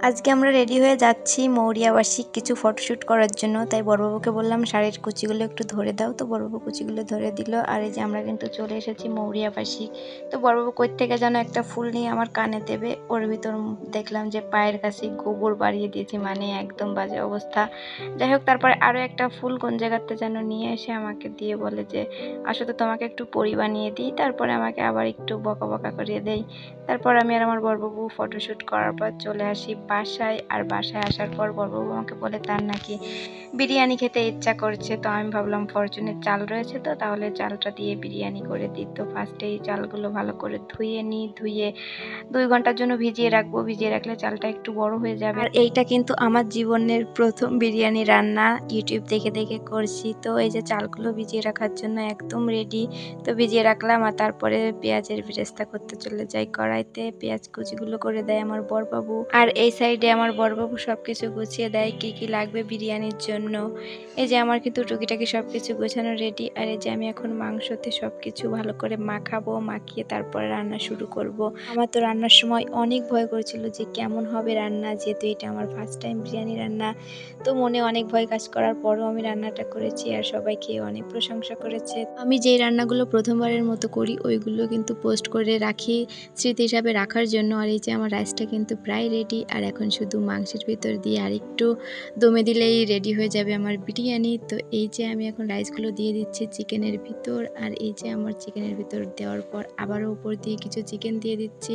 আজকে আমরা রেডি হয়ে যাচ্ছি মৌরিয়াবাসী কিছু ফটোশ্যুট করার জন্য। তাই বড়বাবুকে বললাম, শাড়ির কুচিগুলো একটু ধরে দাও। তো বড়বাবু কুচিগুলো ধরে দিল। আর এই যে আমরা কিন্তু চলে এসেছি মৌরিয়াবাসী তো বড়বাবু কই থেকে যেন একটা ফুল নিয়ে আমার কানে দেবে। ওর ভিতর দেখলাম যে পায়ের কাছে গোবর বাড়িয়ে দিয়েছি মানে একদম বাজে অবস্থা। যাই হোক, তারপরে আরও একটা ফুল কোন জায়গাতে যেন নিয়ে এসে আমাকে দিয়ে বলে যে আসলে তোমাকে একটু পরি বানিয়ে দিই। তারপরে আমাকে আবার একটু বকা বকা করিয়ে দেয় তারপর আমি আর আমার বড়বাবু ফটোশ্যুট করার পর চলে আসি বাসায় আর বাসায় আসার পর বড়বাবু আমাকে বলে, তার নাকি বিরিয়ানি খেতে ইচ্ছা করছে। তো আমি ভাবলাম, ফরচুনের চাল রয়েছে তো, তাহলে চালটা দিয়ে বিরিয়ানি করে দিই। তো ফার্স্টে এই চালগুলো ভালো করে ধুয়ে নিই, ধুয়ে দুই ঘণ্টার জন্য ভিজিয়ে রাখব। ভিজিয়ে রাখলে চালটা একটু বড় হয়ে যাবে। আর এইটা কিন্তু আমার জীবনের প্রথম বিরিয়ানি রান্না। ইউটিউব দেখে দেখে করছি। তো এই যে চালগুলো ভিজিয়ে রাখার জন্য একদম রেডি তো ভিজিয়ে রাখলাম আর তারপরে পেঁয়াজের বেরেস্তা করতে চলে যাই। কড়াইতে পেঁয়াজ কুচিগুলো করে দেয় আমার বরবাবু আর এই সাইডে আমার বরবাবু সব কিছু গুছিয়ে দেয়, কি কি লাগবে বিরিয়ানির জন্য। এই যে আমার কিন্তু টুকিটাকি সব কিছু গোছানো রেডি আর এই যে আমি এখন মাংসতে সব কিছু ভালো করে মাখাবো, মাখিয়ে তারপরে রান্না শুরু করব। আমার তো রান্নার সময় অনেক ভয় করেছিল যে কেমন হবে রান্না, যেহেতু এটা আমার ফার্স্ট টাইম বিরিয়ানি রান্না। তো মনে অনেক ভয় কাজ করার পরও আমি রান্নাটা করেছি, আর সবাই খেয়ে অনেক প্রশংসা করেছে। আমি যেই রান্নাগুলো প্রথমবারের মতো করি, ওইগুলো কিন্তু পোস্ট করে রাখি স্মৃতি হিসাবে রাখার জন্য, আর এই যে আমার রাইসটা কিন্তু প্রায় রেডি আর এখন শুধু মাংসের ভিতর দিয়ে আরেকটু দমে দিলেই রেডি হয়ে যাবে আমার বিরিয়ানি। তো এই যে আমি এখন রাইসগুলো দিয়ে দিচ্ছি চিকেনের ভিতর আর এই যে আমার চিকেনের ভিতর দেওয়ার পর আবারও উপর দিয়ে কিছু চিকেন দিয়ে দিচ্ছি।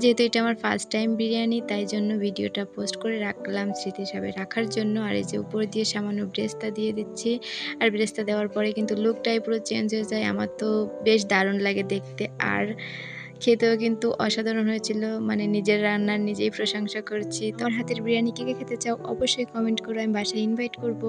যেহেতু এটা আমার ফার্স্ট টাইম বিরিয়ানি, তাই জন্য ভিডিওটা পোস্ট করে রাখলাম স্মৃতি হিসাবে রাখার জন্য। আর এই যে উপর দিয়ে সামান্য ব্রেস্তা দিয়ে দিচ্ছি। আর ব্রেস্তা দেওয়ার পরে কিন্তু লুকটাই পুরো চেঞ্জ হয়ে যায়। আমার তো বেশ দারুণ লাগে দেখতে। আর খেতেও কিন্তু অসাধারণ হয়েছিল। মানে নিজের রান্নার নিজেই প্রশংসা করছি। তোমার হাতের বিরিয়ানি কে কে খেতে চাও অবশ্যই কমেন্ট করো আমি বাসায় ইনভাইট করব।